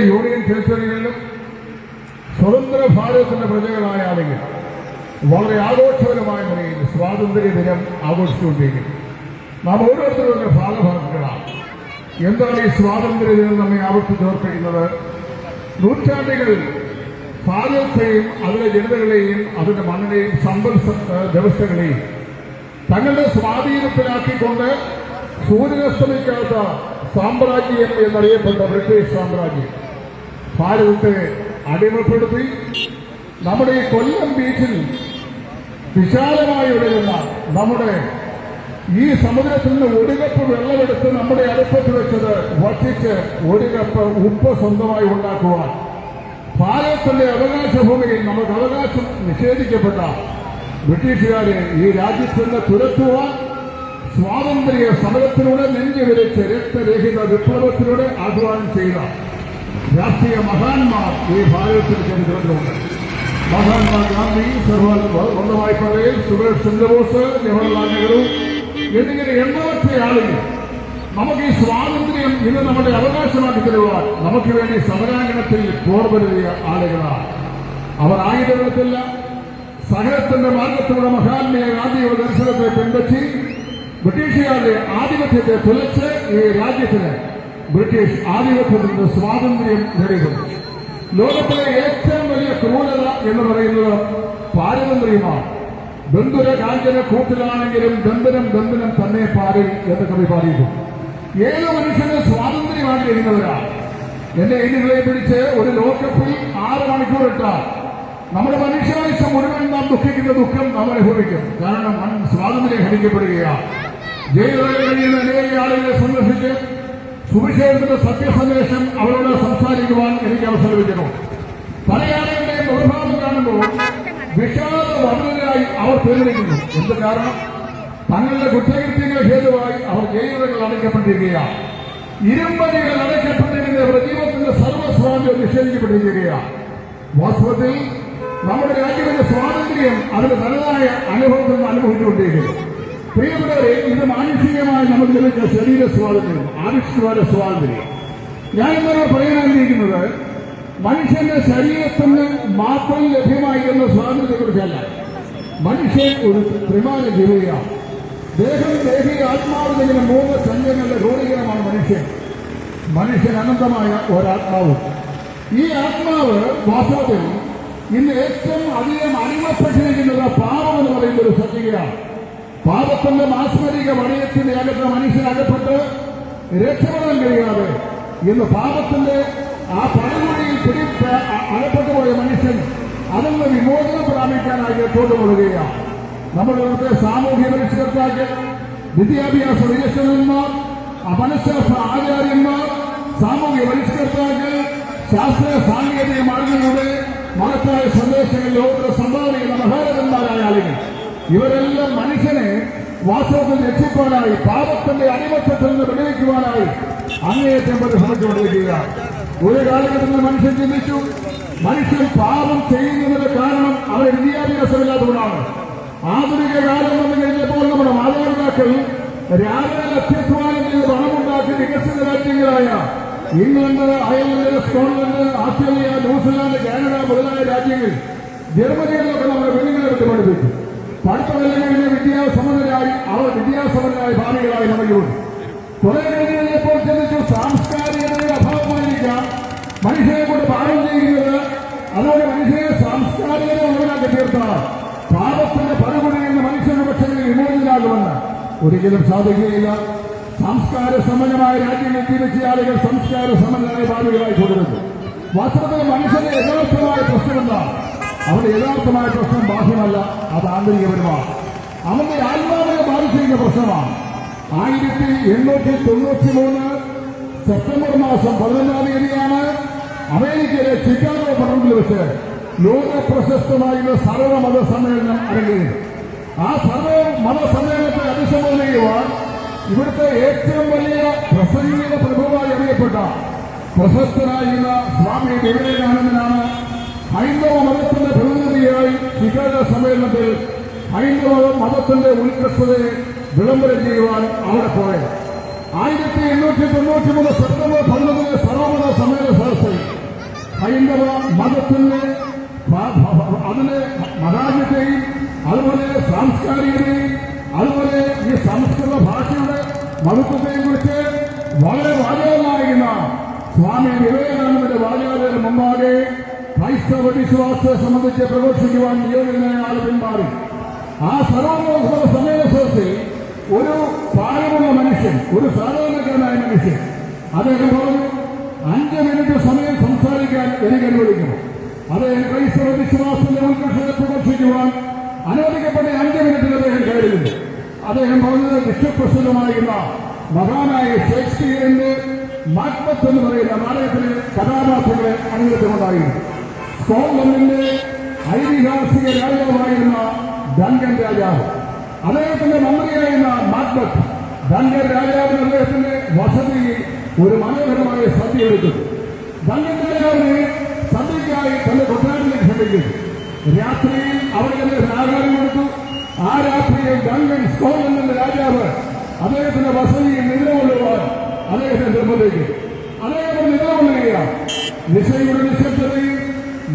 Union ടെറിട്ടറികളിലും സ്വതന്ത്ര ഭാരതത്തിന്റെ പ്രജകളായ വളരെ ആഘോഷപരമായ നിലയിൽ സ്വാതന്ത്ര്യ ദിനം ആഘോഷിച്ചുകൊണ്ടിരിക്കുന്നു. നാം ഓരോരുത്തരുടെ ഭാഗഭാഗങ്ങളാണ് എന്താണ് ഈ സ്വാതന്ത്ര്യ ദിനം നമ്മെ ആവർത്തിച്ച് ഓർപ്പിക്കുന്നത്? നൂറ്റാണ്ടുകൾ ഭാരതത്തെയും അതിലെ ജനതകളെയും അതിന്റെ മണ്ണിനെയും സമ്പൽ വ്യവസ്ഥകളെയും തങ്ങളുടെ സ്വാധീനത്തിലാക്കിക്കൊണ്ട് സൂര്യനസ്തമിക്കാത്ത സാമ്രാജ്യം എന്നറിയപ്പെട്ട ബ്രിട്ടീഷ് സാമ്രാജ്യം. ഭാരതത്തെ അടിമപ്പെടുത്തി നമ്മുടെ ഈ കൊല്ലം ബീച്ചിൽ വിശാലമായി ഒഴുകുന്ന നമ്മുടെ ഈ സമുദ്രത്തിൽ നിന്ന് ഒരു വെള്ളമെടുത്ത് നമ്മുടെ അടുപ്പത്ത് വെച്ചത് വറ്റിച്ച് ഒരു ഉപ്പ് സ്വന്തമായി ഉണ്ടാക്കുവാൻ. ഭാരതത്തിന്റെ അവകാശ ഭൂമിയിൽ നമുക്ക് അവകാശം നിഷേധിക്കപ്പെട്ട ബ്രിട്ടീഷുകാരെ ഈ രാജ്യത്ത് നിന്ന് തുരത്തുവാൻ സ്വാതന്ത്ര്യ സമരത്തിലൂടെ നെഞ്ചു വിരിച്ച് രക്തരഹിത വിപ്ലവത്തിലൂടെ ആഹ്വാനം ചെയ്ത രാഷ്ട്രീയ മഹാന്മാർ ഈ ഭാരതത്തിൽ ചരിത്രത്തിലുണ്ട് മഹാത്മാഗാന്ധി സർവാൽ വല്ലഭായ് പട്ടേൽ സുഭാഷ് ചന്ദ്രബോസ് ജവഹർലാൽ നെഹ്റു എന്നിങ്ങനെ എണ്ണമറ്റ ആളുകൾ നമുക്ക് ഈ സ്വാതന്ത്ര്യം ഇന്ന് നമ്മുടെ അവകാശമാക്കി തരുവാൻ നമുക്ക് വേണ്ടി സമരാംഗണത്തിൽ പോർവരുതിയ ആളുകളാണ്. അവർ ആയുധത്തില്ല സഹനത്തിന്റെ മാർഗത്തിലൂടെ മഹാത്മയ ഗാന്ധിയുടെ ദർശനത്തെ പിൻപറ്റി ബ്രിട്ടീഷുകാരുടെ ആധിപത്യത്തെ തുലച്ച് ഈ രാജ്യത്തിന് ബ്രിട്ടീഷ് ആധിപത്യത്തിൽ നിന്ന് സ്വാതന്ത്ര്യം നേടിയത്. ലോകത്തിലെ ഏറ്റവും വലിയ ക്രൂരത എന്ന് പറയുന്നത് പാരതന്ത്ര്യമാണ്. ബന്ധുര കാഞ്ചന കൂട്ടിലാണെങ്കിലും ബന്ധനം ബന്ധനം തന്നെ പാടി എന്ന് കവി പാടിയിരുന്നു. ഏത് മനുഷ്യന് സ്വാതന്ത്ര്യമാണ് ആഗ്രഹിക്കുന്നവരാണ് എന്റെ എഴുതികളെ പിടിച്ച് ഒരു ലോകത്തിൽ ആറ് മണിക്കൂർ ഇട്ടാൽ നമ്മുടെ മനുഷ്യാവശ്യം മുഴുവൻ നാം ദുഃഖിക്കുന്ന ദുഃഖം നാം അനുഭവിക്കും. കാരണം സ്വാതന്ത്ര്യം ഹരിക്കപ്പെടുകയാണ് ജയിലുകളിൽ കഴിയുന്ന അനേക ആളുകളെ സന്ദർശിച്ച് സുവിശേഷത്തിന്റെ സത്യസന്ദേശം അവരോട് സംസാരിക്കുവാൻ എനിക്ക് അവസരം ലഭിക്കുന്നു ആളുകളുടെയും ദുർഭാവം കാണുമ്പോൾ വിഷാദ വർണരായി അവർ തീർന്നിരിക്കുന്നു എന്ത് കാരണം? തങ്ങളുടെ കുറ്റകൃത്യങ്ങൾ ഹേതുവായി അവർ ജയിലുകൾ അടയ്ക്കപ്പെട്ടിരിക്കുകയാണ്. ഇരുമ്പടികൾ അടയ്ക്കപ്പെട്ടിരിക്കുന്ന പ്രജീവത്തിന്റെ സർവസ്വാതന്ത്ര്യം നിഷേധിക്കപ്പെട്ടിരിക്കുകയാണ്. വാസ്തവത്തിൽ നമ്മുടെ രാജ്യത്തിന്റെ സ്വാതന്ത്ര്യം അതിന്റെ തനതായ അനുഭവത്തിൽ നിന്ന് അനുഭവിച്ചുകൊണ്ടിരിക്കുന്നു. പ്രിയപ്പെട്ടവരെ ഇത് മാനുഷികമായി നമുക്ക് ലഭിച്ച ശരീര സ്വാതന്ത്ര്യം ആവിഷ്കാര സ്വാതന്ത്ര്യം. ഞാൻ ഇന്നലെ പറയാൻ മനുഷ്യന്റെ ശരീരത്തിന് മാത്രം ലഭ്യമായിരുന്ന സ്വാതന്ത്ര്യത്തെക്കുറിച്ചല്ല. മനുഷ്യൻ ഒരു ത്രിമാന ജീവിയാണ്. ദേഹം ദേഹി ആത്മാവ് എന്നിങ്ങനെ മൂന്ന് സംഘങ്ങളുടെ ഗോളികരമാണ് മനുഷ്യൻ. മനുഷ്യൻ അനന്തമായ ഒരാത്മാവ്. ഈ ആത്മാവ് വാസ്തവത്തിൽ ഇന്ന് ഏറ്റവും അധികം അടിമപ്പെട്ടിരിക്കുന്നത് പാപം എന്ന് പറയുന്ന ഒരു സത്യമാണ് പാപത്തിന്റെ മാസ്മരിക വടയത്തിന്റെ അകത്ത് മനുഷ്യനകപ്പെട്ട് രക്ഷപ്പെടാൻ കഴിയാതെ ഇന്ന് പാപത്തിന്റെ ആ പടമുടിയിൽ പിടിച്ച അകപ്പെട്ടുപോയ മനുഷ്യൻ അതിൽ നിന്ന് വിമോചനം പ്രാപിക്കാനായി രക്ഷോട്ടുകൊള്ളുകയാണ് നമ്മുടെ ഇവിടുത്തെ സാമൂഹ്യ പരിഷ്കർത്താക്കൾ വിദ്യാഭ്യാസ വികസനന്മാർ മനഃശാസ്ത്ര ആചാര്യന്മാർ സാമൂഹ്യ പരിഷ്കർത്താക്കൾ ശാസ്ത്ര സാങ്കേതിക മാർഗങ്ങളുടെ മഹത്തായ സന്ദേശങ്ങൾ ലോകത്തെ സംഭാവന ചെയ്യുന്ന മഹാരഥന്മാരായ ആളുകൾ. ഇവരെല്ലാം മനുഷ്യനെ വാസ്തവത്തിൽ രക്ഷിക്കുവാനായി പാപത്തിന്റെ അടിമത്തത്തിൽ നിന്ന് വിടുവിക്കുവാനായി അങ്ങേയറ്റം പരിശ്രമിച്ചുകൊണ്ടിരിക്കുക ഒരു കാലഘട്ടത്തിൽ മനുഷ്യൻ ചിന്തിച്ചു മനുഷ്യൻ പാപം ചെയ്യുന്നതിന്റെ കാരണം അവരെ വിദ്യാഭ്യാസമില്ലാത്തതുകൊണ്ടാണ്. ആധുനിക കാലം വന്നു കഴിഞ്ഞപ്പോൾ നമ്മുടെ മാതാപിതാക്കൾ രാവിലെ ലക്ഷ്യധ്വാനം ചെയ്ത് പണമുണ്ടാക്കി വികസിത രാജ്യങ്ങളായ England Ireland Scotland Australia New Zealand Canada മുതലായ രാജ്യങ്ങൾ ജർമ്മനിയിലൊക്കെ നമ്മുടെ കുഞ്ഞുങ്ങളെ വിട്ട് കഴിഞ്ഞ് വിദ്യാസമ്പന്നരായി അവർ വിദ്യാസമ്പന്നരായ ഭാവികളായി നൽകിയുണ്ട് കുറെ കഴിഞ്ഞപ്പോൾ ചിന്തിച്ചു സാംസ്കാരികതയുടെ അഭാവമായിരിക്കാം. മനുഷ്യനെ കൊണ്ട് പാഠം ചെയ്യുന്നത് അതുകൊണ്ട് മനുഷ്യനെ സാംസ്കാരികത ഉള്ളവരാക്കി തീർത്താണ് പാപത്തിന്റെ പരകുടിയിൽ നിന്ന് മനുഷ്യന്റെ പക്ഷങ്ങളിൽ വിമോചിതാകുമെന്ന് ഒരിക്കലും സാധിക്കുകയില്ല. സംസ്കാര സമ്പന്നമായ രാജ്യങ്ങൾ ആളുകൾ സംസ്കാര സമ്പന്നരായ ഭാവികളായി തുടരുന്നു. വാസ്തവത്തിൽ മനുഷ്യന്റെ യഥാർത്ഥമായ പ്രശ്നം എന്താണ് അവന്റെ യഥാർത്ഥമായ പ്രശ്നം ബാഹ്യമല്ല അത് ആന്തരികപരമാണ് അവന്റെ ആത്മാവിനെ ബാധിച്ചിരിക്കുന്ന പ്രശ്നമാണ്. ആയിരത്തി എണ്ണൂറ്റി തൊണ്ണൂറ്റി മൂന്ന് സെപ്റ്റംബർ മാസം പതിനൊന്നാം തീയതിയാണ് അമേരിക്കയിലെ ചിക്കാഗോ പട്ടണത്തിൽ വെച്ച് ലോക പ്രശസ്തമായുള്ള സർവമത സമ്മേളനം അരങ്ങേറി. ആ സർവ മത സമ്മേളനത്തെ അഭിസംബോധന ചെയ്യുവാൻ ഇവിടുത്തെ ഏറ്റവും വലിയ പ്രസംഗിക പ്രഭുവായി അറിയപ്പെട്ട പ്രശസ്തനായിരുന്ന സ്വാമി വിവേകാനന്ദനാണ് ഹൈന്ദവ മതത്തിന്റെ പ്രതിനിധിയായി ചിക്കാഗോ സമ്മേളനത്തിൽ ഹൈന്ദവ മതത്തിന്റെ ഉത്കൃഷ്ടതയെ വിളംബരം ചെയ്യുവാൻ അവിടെ പോയത് ആയിരത്തി എണ്ണൂറ്റി തൊണ്ണൂറ്റി മൂന്ന് സെപ്റ്റംബർ പതിനൊന്നിന് സർവമത സമ്മേളന സദസ്സിൽ ഹൈന്ദവ മതത്തിന്റെ അതിന് മതാജ്യത്തെയും അതുപോലെ സാംസ്കാരികതയും അതുപോലെ ഈ സംസ്കൃത ഭാഷയുടെ മഹത്വത്തെയും കുറിച്ച് വളരെ വാചകമായിരുന്ന സ്വാമി ക്രൈസ്തവ വിശ്വാസത്തെ സംബന്ധിച്ച് പ്രഘോഷിക്കുവാൻ നിയോഗിതനായ ആൾ പിന്മാറി. ആ സർവോത്സവ സമ്മേളനത്തിൽ ഒരു പ്രായമുള്ള മനുഷ്യൻ ഒരു സാധാരണക്കാരനായ മനുഷ്യൻ അദ്ദേഹം പറഞ്ഞു അഞ്ച് മിനിറ്റ് സമയം സംസാരിക്കാൻ എനിക്ക് അനുവദിക്കണം. അദ്ദേഹം ക്രൈസ്തവ വിശ്വാസത്തിന്റെ ഉത്കർഷത്തെ പ്രദർശിക്കുവാൻ അനുവദിക്കപ്പെട്ട അഞ്ച് മിനിറ്റിൽ അദ്ദേഹം കയറിയിരുന്നു. അദ്ദേഹം പറഞ്ഞത് വിശ്വപ്രസിദ്ധമായിരുന്ന മഹാനായ ഷേക്സ്പിയറിന്റെ മാക്ബത്ത് എന്ന് പറയുന്ന നാടകത്തിലെ കഥാപാത്രങ്ങളെ അണിനിരത്തുകൊണ്ടായിരുന്നു സ്കോട്ട്ലൻഡിന്റെ ഐതിഹാസിക രാജാവായിരുന്ന ഡങ്കൻ രാജാവ് അദ്ദേഹത്തിന്റെ മന്ത്രിയായിരുന്ന മാക്ബത്ത് ഡങ്കൻ രാജാവിന് അദ്ദേഹത്തിന്റെ വസതിയിൽ ഒരു മനോഹരമായ സദ്യ എടുത്തു ഡങ്കൻ രാജാവിനെ സദ്യക്കായി തന്റെ കൊട്ടാരത്തിലേക്ക് ക്ഷണിക്കുന്നു രാത്രിയിൽ അവിടെ അദ്ദേഹത്തിന് ആഹാരം കൊടുത്തു ആ രാത്രിയിൽ ഡങ്കൻ സ്കോട്ട്ലൻഡിന്റെ രാജാവ് അദ്ദേഹത്തിന്റെ വസതിയിൽ നിലകൊള്ളുവാൻ അദ്ദേഹത്തെ നിർബന്ധിക്കും അദ്ദേഹം നിലകൊള്ളുകയാണ് നിശയുടെ നിശബ്ദതയും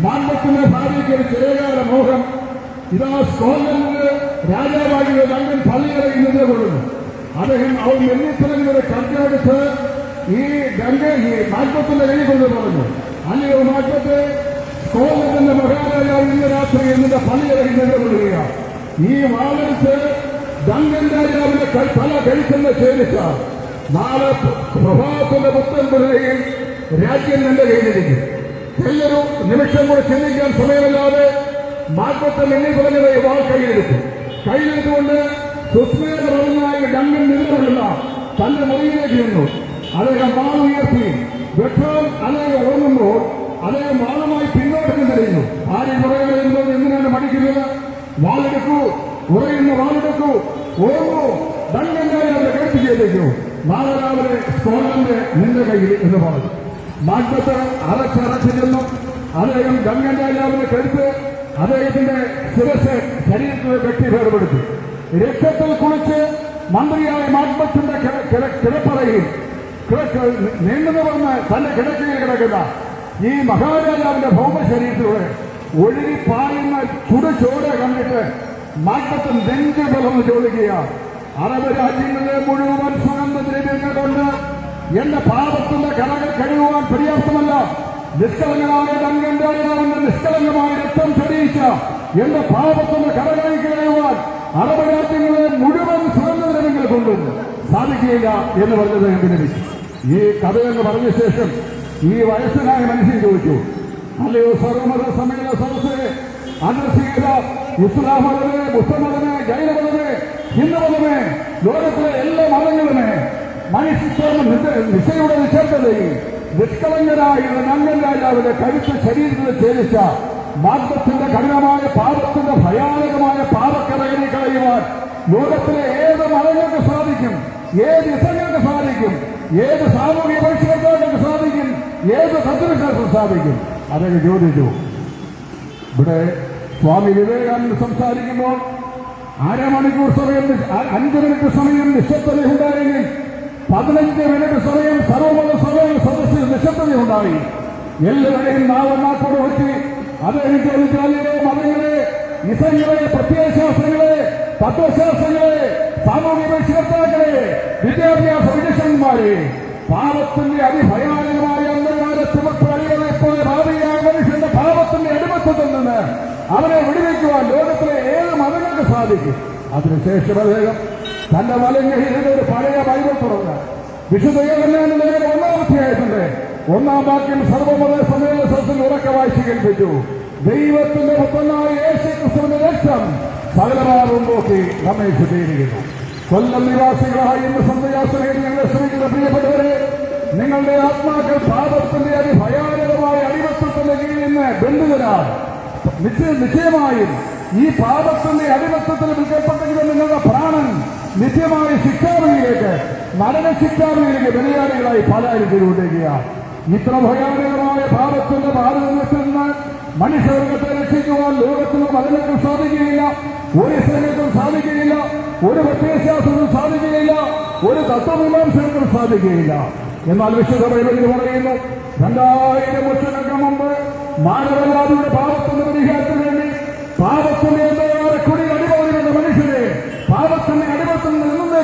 മാൻപത്തിന്റെ ഭാര്യയ്ക്ക് ഒരു ചിരകാല മോഹം ഇതാ സ്കോട്ട്ലൻഡിന് രാജാവാകിയ ഡങ്കൻ പള്ളിയിറങ്ങി നിലകൊള്ളുന്നു അദ്ദേഹം അവൻ വെള്ളിത്തിറങ്ങിയുടെ കണ്ടെടുത്ത് ഈ ഗംഗ ഈ മാറ്റത്തിന്റെ കൈ കൊണ്ട് പറഞ്ഞു അല്ലയോ മാറ്റത്തെ സ്കോട്ട്ലൻഡിന്റെ മഹാരാജാവ് ഇന്ന് രാത്രി എന്നിന്റെ പള്ളിയിറങ്ങി നിലകൊള്ളുകയാണ് ഈ വാളെടുത്ത് ഡങ്കൻ രാജാവിന്റെ കൈ- തല കഴിക്കുന്ന ചേരിച്ച നാളെ പ്രഭാതത്തിന്റെ പുത്തൻ പുലരയിൽ രാജ്യം എന്റെ കയ്യിലിരിക്കും ചെല്ലൊരു നിമിഷം കൂടെ ചിന്തിക്കാൻ സമയമില്ലാതെ മാറ്റത്തെ എണ്ണി പറഞ്ഞത് ഈ വാൾ കയ്യിലെടുത്തു. കയ്യിലെടുത്തുകൊണ്ട് സുസ്മേത പറഞ്ഞായി ഡങ്കൻ നിലകൊള്ളുന്ന തന്റെ മുറിയിലേക്ക് നിന്നു അദ്ദേഹം വാൾ ഉയർത്തി. വെട്ടം അദ്ദേഹം ഉറങ്ങുമ്പോൾ അദ്ദേഹം വാളുമായി പിന്നോട്ട് തിരിഞ്ഞു ആരും പറയുന്നത് എന്തിനാണ് പഠിക്കുന്നത് വാളെടുക്കൂ. ഉറയുന്ന വാളെടുക്കൂ. ഉറങ്ങൂ. ദണ്ഡനായി അവരെ ചെയ്തേക്കൂ നാളെ രാവിലെ സ്കോളന്റെ നിന്റെ കയ്യിൽ എന്ന് പറഞ്ഞു. മാറ്റത്ത് അറച്ചറച്ച് ചെന്നു അദ്ദേഹം ഗംഗൻ രാജാവിനെ കരുത്ത് അദ്ദേഹത്തിന്റെ ശിരസ് ശരീരത്തിലെ വ്യക്തി ഭേദപ്പെടുത്തി രക്തത്തിൽ കുളിച്ച് മന്ത്രിയായ മാത്മത്തിന്റെ കിടപ്പറയിൽ നീണ്ടു നിവർന്ന് തന്റെ കിടക്കയിൽ കിടക്കുന്ന ഈ മഹാരാജാവിന്റെ ഭൗമശരീരത്തിലൂടെ ഒഴുകി പായുന്ന ചുടുചോര കണ്ടിട്ട് മാറ്റത്തിൽ നെഞ്ചു പിളർന്ന് ചോദിക്കുക അറബ് രാജ്യങ്ങളിലെ മുഴുവൻ സുഗന്ധ ദ്രവ്യങ്ങൾ കൊണ്ട് എന്റെ പാപത്തിന്റെ കടകൾ കഴിയുവാൻ പര്യാപ്തമല്ല. നിഷ്കളങ്കമായ തങ്കന്റെ നിഷ്കളങ്കമായ രക്തം ചൊരിയിച്ച എന്റെ പാപത്തിന്റെ കടകളിൽ കഴിയുവാൻ അറബ് രാജ്യങ്ങളെ മുഴുവൻ സുഗന്ധ കൊണ്ടും സാധിക്കുകയില്ല എന്ന് പറഞ്ഞത് അഭിനയിച്ചു ഈ കഥയെന്ന് പറഞ്ഞ ശേഷം ഈ വയസ്സനായ മനുഷ്യൻ ചോദിച്ചു അല്ലയോ സർവമത സമയ സദസ്സേ ചെയ്ത ഇസ്ലാം മതമേ ബുദ്ധമതമേ ജൈനമതമേ ഹിന്ദുമതമേ ലോകത്തിലെ എല്ലാ മതങ്ങളുമേ മനുഷ്യത്വം നിശയുടെ നിശബ്ദതയിൽ നിഷ്കളങ്കനായ നങ്ങൻ രാജാവിന്റെ കരുത്ത് ശരീരത്തിൽ ഛേദിച്ച മാർഗത്തിന്റെ കഠിനമായ പാപത്തിന്റെ ഭയാനകമായ പാപക്കടകളിൽ കളയുവാൻ ലോകത്തിലെ ഏത് മതങ്ങൾക്ക് സാധിക്കും? ഏത് ഇസങ്ങൾക്ക് സാധിക്കും? ഏത് സാമൂഹിക പരിഷ്കർത്താക്കൾക്ക് സാധിക്കും? ഏത് തത്വശാസ്ത്രം സാധിക്കും? അതൊക്കെ ചോദിച്ചു. ഇവിടെ സ്വാമി വിവേകാനന്ദ സംസാരിക്കുമ്പോൾ അരമണിക്കൂർ സമയം അഞ്ച് മിനിറ്റ് സമയം നിശബ്ദതയുണ്ടായെങ്കിൽ പതിനഞ്ച് മിനിറ്റ് സമയം സർവമത സമയം സദസ്സിൽ നിശബ്ദതയുണ്ടായി എല്ലാവരെയും നാവെണ്ണാക്കോട് വെച്ച് അദ്ദേഹം ചോദിച്ചാലേ മതങ്ങളെ ഇസങ്ങളെ പ്രത്യയശാസ്ത്രങ്ങളെ തത്വശാസ്ത്രങ്ങളെ സാമൂഹിക പരിഷ്കർത്താക്കളെ വിദ്യാഭ്യാസ വിദഗ്ധന്മാരെ പാപത്തിന്റെ അതിഭയാനകമായ അന്ധകാര ചുമപ്പണികളെ പോലെ ഭാവിയായ മനുഷ്യന്റെ പാപത്തിന്റെ അടിമത്തത്തിൽ നിന്ന് അവനെ വിടുവിക്കുവാൻ ലോകത്തിലെ ഏത് മതങ്ങൾക്ക് സാധിക്കും. അതിനുശേഷം അദ്ദേഹം തന്റെ വലങ്കയിൽ ഒരു പഴയ ബൈബിൾ തുറന്ന്. വിശുദ്ധ യോഗനാന്റെ ഒന്നാം അധ്യായത്തിന്റെ ഒന്നാം വാക്യം സർവമത സമ്മേളന സദസ്സിൽ ഉറക്കെ വായിച്ചു കേൾപ്പിച്ചു. ദൈവത്തിന്റെ പുത്രനായ യേശു ക്രിസ്തുവിന്റെ രക്തം സകലമാറും നോക്കി നമ്മെ ശുദ്ധീകരിക്കുന്നു. കൊല്ലം നിവാസികളായി ഇന്ന് സന്ധ്യാസനയിൽ ഞങ്ങളെ ശ്രമിക്കുന്ന പ്രിയപ്പെട്ടവരെ നിങ്ങളുടെ ആത്മാക്കൾ പാപത്തിന്റെ അതിഭയാനകമായ അടിമത്തത്തിന്റെ കീഴിൽ നിന്ന് ബന്ധുവരാ നിശ്ചയ നിശ്ചയമായും ഈ പാപത്തിന്റെ അടിമത്തത്തിൽ വിൽക്കപ്പെട്ടെങ്കിലും നിങ്ങളുടെ നിത്യമായ ശിക്ഷാവിധിയിലേക്ക് നരക ശിക്ഷാവിധിയിലേക്ക് ബലിയാളികളായി പലരും തിരികൊണ്ടിരിക്കുക ഇത്ര ഭയാനകമായ പാപത്തിന്റെ ഭാരതം നിന്ന് മനുഷ്യവർഗത്തെ രക്ഷിക്കുവാൻ ലോകത്തിലും മതങ്ങൾക്കും സാധിക്കുകയില്ല. ഒരു സേനയ്ക്കും സാധിക്കുകയില്ല. ഒരു പ്രത്യയശാസ്ത്രത്തിനും സാധിക്കുകയില്ല. ഒരു തത്വമീമാംസത്തിനും സാധിക്കുകയില്ല. എന്നാൽ വിശുദ്ധ പറയുന്നു രണ്ടായിരം വർഷങ്ങൾക്ക് മുമ്പ് മാനവല്ലാതിയുടെ പാപത്തിന്റെ പരിഹാരത്തിന് വേണ്ടി പാപത്തിന്റെ എന്തേറെ കുടി അടിമറിയുന്ന മനുഷ്യനെ പാപത്തിന്റെ അടിമത്തിൽ നിന്ന്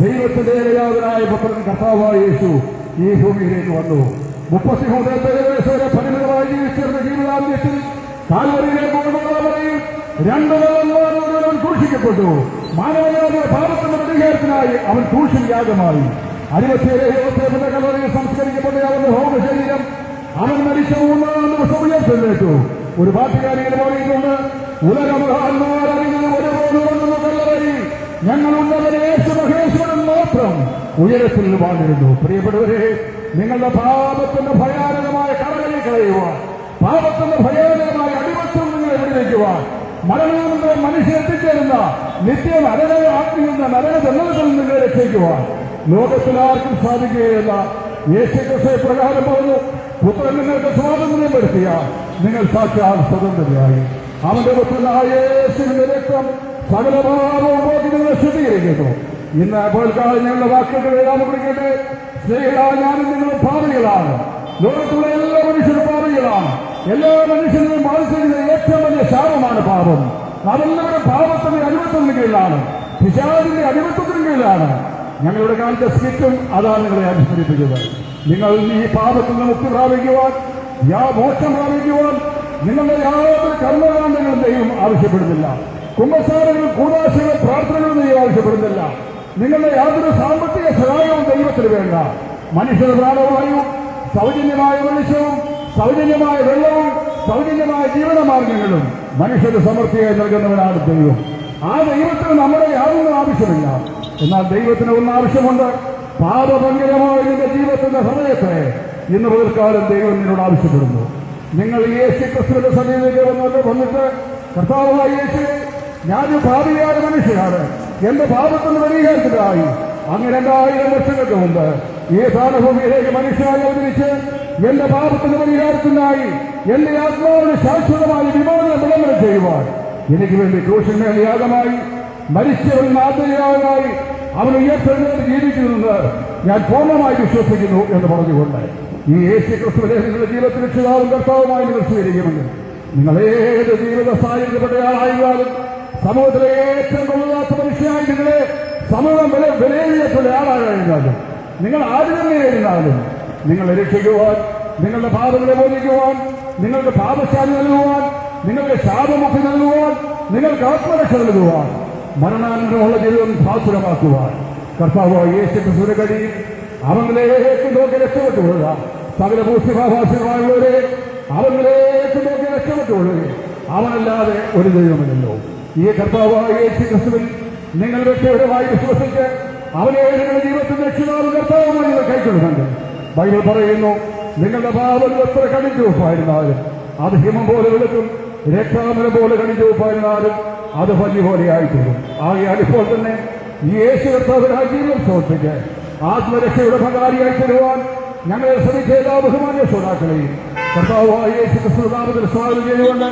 ദൈവത്തിന്റെ ഏകയാതനായ പുത്രൻ കർത്താവായ യേശു ഈ ഭൂമിയിലേക്ക് വന്നു. മുപ്പത്തിമൂന്ന് വയസ്സ് വരെ പരിമിതമായി ജീവിച്ചിരുന്ന ജീവിതാന്ത്യത്തിൽ കാൽവരിയിലെ മുഴുവൻ രണ്ട് ക്രൂശിക്കപ്പെട്ടു മാനവനായ പാപത്തിന്റെ പരിഹാരത്തിനായി അവൻ ക്രൂശിൽ യാഗമായി അരുപത്തിയേഴ് യോസേഫിന്റെ കല്ലറയിൽ സംസ്കരിക്കപ്പെട്ട അവന്റെ ഭൗമശരീരം അവൻ മരിച്ച മൂന്നാം ദിവസം ഉയർത്തെഴുന്നേറ്റു. ഒരു പാട്ടുകാരിയിൽ പറയുന്നുണ്ട് കല്ലറയിൽ ഞങ്ങളുള്ളവരെ മഹേശ്വരൻ മാത്രം ഉയരത്തിൽ വാണിരുന്നു. പ്രിയപ്പെട്ടവരെ നിങ്ങളുടെ പാപത്തിന്റെ ഭയാനകമായ കടലിൽ കളയുവാൻ പാപത്തിന്റെ ഭയാനകമായ അടിമത്തം നിങ്ങളെ വെടിവെക്കുവാൻ മരണങ്ങളുടെ മനുഷ്യൻ എത്തിച്ചേരുന്ന നിത്യ നരക ആത്മീയുന്ന നരക ജന്മത്തിൽ നിങ്ങളെ രക്ഷിക്കുവാൻ ലോകത്തിൽ ആർക്കും സാധിക്കുകയില്ല. യേശുക്രിസ്തു പ്രകാരം പറഞ്ഞു പുത്രൻ നിങ്ങൾക്ക് സ്വാതന്ത്ര്യം വരുത്തിയ നിങ്ങൾ സാക്ഷാൽ സ്വതന്ത്രരായി. അവന്റെ പുത്രനായ യേശുവിന്റെ രക്തം പോക്കി നിങ്ങളെ ശുദ്ധീകരിക്കുന്നു ഇന്ന് പോൽക്കാലം ഞങ്ങളുടെ വാക്കുകൾ എഴുതാൻ പിടിക്കട്ടെ സ്ത്രീകളാണ് ഞാനും നിങ്ങൾ പാപികളാണ് ലോകത്തുള്ള എല്ലാ മനുഷ്യരും പാപികളാണ് എല്ലാ മനുഷ്യരെയും ബാധിച്ചിരുന്ന ഏറ്റവും വലിയ ശാപമാണ് പാപം. അതെല്ലാവരും പാപത്തിന്റെ അടിമത്തത്തിന് കീഴിലാണ്. പിശാദിന്റെ അടിമത്തത്തിന് കീഴിലാണ്. ഞങ്ങളുടെ കാലത്തെ സ്കിറ്റും അതാണ് നിങ്ങളെ അനുസ്മരിപ്പിച്ചത് നിങ്ങൾ ഈ പാപത്തിൽ നിന്ന് മുക്തി പ്രാപിക്കുവാൻ മോക്ഷം പ്രാപിക്കുവാൻ നിങ്ങളുടെ യാതൊരു കർമ്മകാണ്ഡങ്ങളും ദൈവം ആവശ്യപ്പെടുന്നില്ല. കുംഭസാരങ്ങൾ കൂടാശകൾ പ്രാർത്ഥനകളൊന്നും ദൈവം ആവശ്യപ്പെടുന്നില്ല. നിങ്ങളുടെ യാതൊരു സാമ്പത്തിക സഹായവും ദൈവത്തിന് വേണ്ട. മനുഷ്യരുടെ പ്രാണവായും സൗജന്യമായ വെളിച്ചവും സൗജന്യമായ വെള്ളവും സൗജന്യമായ ജീവനമാർഗങ്ങളും മനുഷ്യന് സമൃദ്ധിയായി നൽകുന്നവനാണ് ദൈവം. ആ ദൈവത്തിന് നമ്മുടെ യാതൊന്നും ആവശ്യമില്ല. എന്നാൽ ദൈവത്തിന് ഒന്ന് ആവശ്യമുണ്ട്. പാപഭംഗരമായ നിന്റെ ജീവിതത്തിന്റെ സമയത്തെ ഇന്ന് മുതൽക്കാലം ദൈവം നിന്നോട് ആവശ്യപ്പെടുന്നു. നിങ്ങൾ യേശു ക്രിസ്തുവിന്റെ സമയത്തേക്ക് വന്നിട്ട് വന്നിട്ട് കർത്താവായ യേശു ഞാനൊരു ഭാവിയായ മനുഷ്യനാണ്. എന്റെ പാപത്തിന് പരിഹാരത്തിലായി അങ്ങ് രണ്ടായിരം വർഷങ്ങൾക്ക് മുമ്പ് ഈ സാധഭൂമിയിലേക്ക് മനുഷ്യനായി അവതരിച്ച് എന്റെ പാപത്തിന് പരിഹാരത്തിനായി എന്റെ ആത്മാവിന് ശാശ്വതമായി വിമോചനം വിളംബരം ചെയ്യുവാൻ എനിക്ക് വേണ്ടി ക്രൂശന്മേൽ യാഗമായി മരിച്ചവൻ മാതൃകയായി അവൻ ഉയർത്തെഴുന്നേറ്റ് ജീവിക്കുന്നത് ഞാൻ പൂർണമായി വിശ്വസിക്കുന്നു എന്ന് പറഞ്ഞുകൊണ്ട് ഈ യേശു ക്രിസ്തുവിനെ ജീവിതത്തിൽ രക്ഷിതാവും കർത്താവുമായി നിങ്ങൾ സ്വീകരിക്കുമെങ്കിൽ നിങ്ങൾ ഏത് ജീവിത സാഹചര്യപ്പെട്ടയാളായാലും സമൂഹത്തിലെ ഏറ്റവും കൊള്ളാത്ത മനുഷ്യനായി നിങ്ങളെ സമൂഹം വില വിലയിരുത്തുള്ള ആളായിരുന്നാലും നിങ്ങൾ ആര് തന്നെയായിരുന്നാലും നിങ്ങളെ രക്ഷിക്കുവാൻ നിങ്ങളുടെ പാപങ്ങളെ ബോധിക്കുവാൻ നിങ്ങൾക്ക് പാപശാലി നൽകുവാൻ നിങ്ങൾക്ക് ശാപമുക്തി നൽകുവാൻ നിങ്ങൾക്ക് ആത്മരക്ഷ നൽകുവാൻ മരണാനന്തരമുള്ള ജീവിതം ഭാസുരമാക്കുവാൻ. കർത്താവ് യേശു ക്രിസ്തുവിനെ കഴിയും. അവങ്ങളിലേക്ക് നോക്കി രക്ഷപ്പെട്ടു കൊള്ളുക സകല ഭൂഷിഭാഭാഷമായുള്ളവരെ അവങ്ങളിലേക്ക് നോക്കി രക്ഷപ്പെട്ടു കൊള്ളുക അവനല്ലാതെ ഒരു ദൈവമില്ലല്ലോ. ഈ കർത്താവായ യേശു ക്രിസ്തുവിൽ നിങ്ങൾ വ്യക്തിപരമായി വിശ്വസിച്ച് അവനെ നിങ്ങളുടെ ജീവിതത്തിൽ രക്ഷിതാവ് കർത്താവുമായി നിങ്ങൾ കൈക്കൊള്ളുന്നുണ്ട്. ബൈബിൾ പറയുന്നു നിങ്ങളുടെ പാപം എത്ര കണിച്ചുവപ്പായിരുന്നാലും അത് ഹിമം പോലെ വെളുക്കും രക്ഷാമന പോലെ കണിച്ചുവപ്പായിരുന്നാലും അത് ഭംഗി പോലെ ആയിത്തീരും. ആകയാൽ ഇപ്പോൾ തന്നെ ഈ യേശു കർത്താവിനായ ജീവിതം സമർപ്പിച്ച് ആത്മരക്ഷയുടെ പങ്കാളിയായി തരുവാൻ ഞങ്ങളെ ശ്രമിച്ച എല്ലാ ബഹുമാന്യ ശ്രോതാക്കളെയും കർത്താവായ യേശു ക്രിസ്തുനാമത്തിൽ സ്വാഗതം ചെയ്തുകൊണ്ട്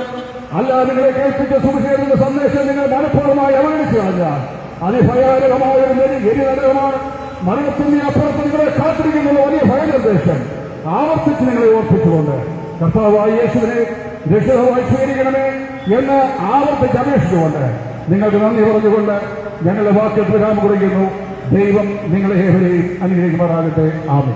അല്ലാതെ നിങ്ങളെ കേൾപ്പിച്ച സുവിശേഷത്തിന്റെ സന്ദേശം നിങ്ങൾ മനഃപൂർവമായി അവഗണിച്ചു കളഞ്ഞാൽ അതിഭയാനകമായ ഒരു നെരി എരിനരകമാണ് മരണത്തിന്റെ അപ്പുറത്ത് നിങ്ങളെ കാത്തിരിക്കുന്ന വലിയ ഭയനിർദ്ദേശം ആവർത്തിച്ച് നിങ്ങളെ ഓർപ്പിച്ചുകൊണ്ട് കർത്താവായ യേശുവിനെ രക്ഷിതമായി സ്വീകരിക്കണമേ എന്ന് ആവർത്തിച്ച് അപേക്ഷിച്ചുകൊണ്ട് നിങ്ങൾക്ക് നന്ദി പറഞ്ഞുകൊണ്ട് ഞങ്ങളുടെ നാം കുറിക്കുന്നു. ദൈവം നിങ്ങളെ ഏവരെയും അനുഗ്രഹിക്കുമാറാകട്ടെ. ആമേ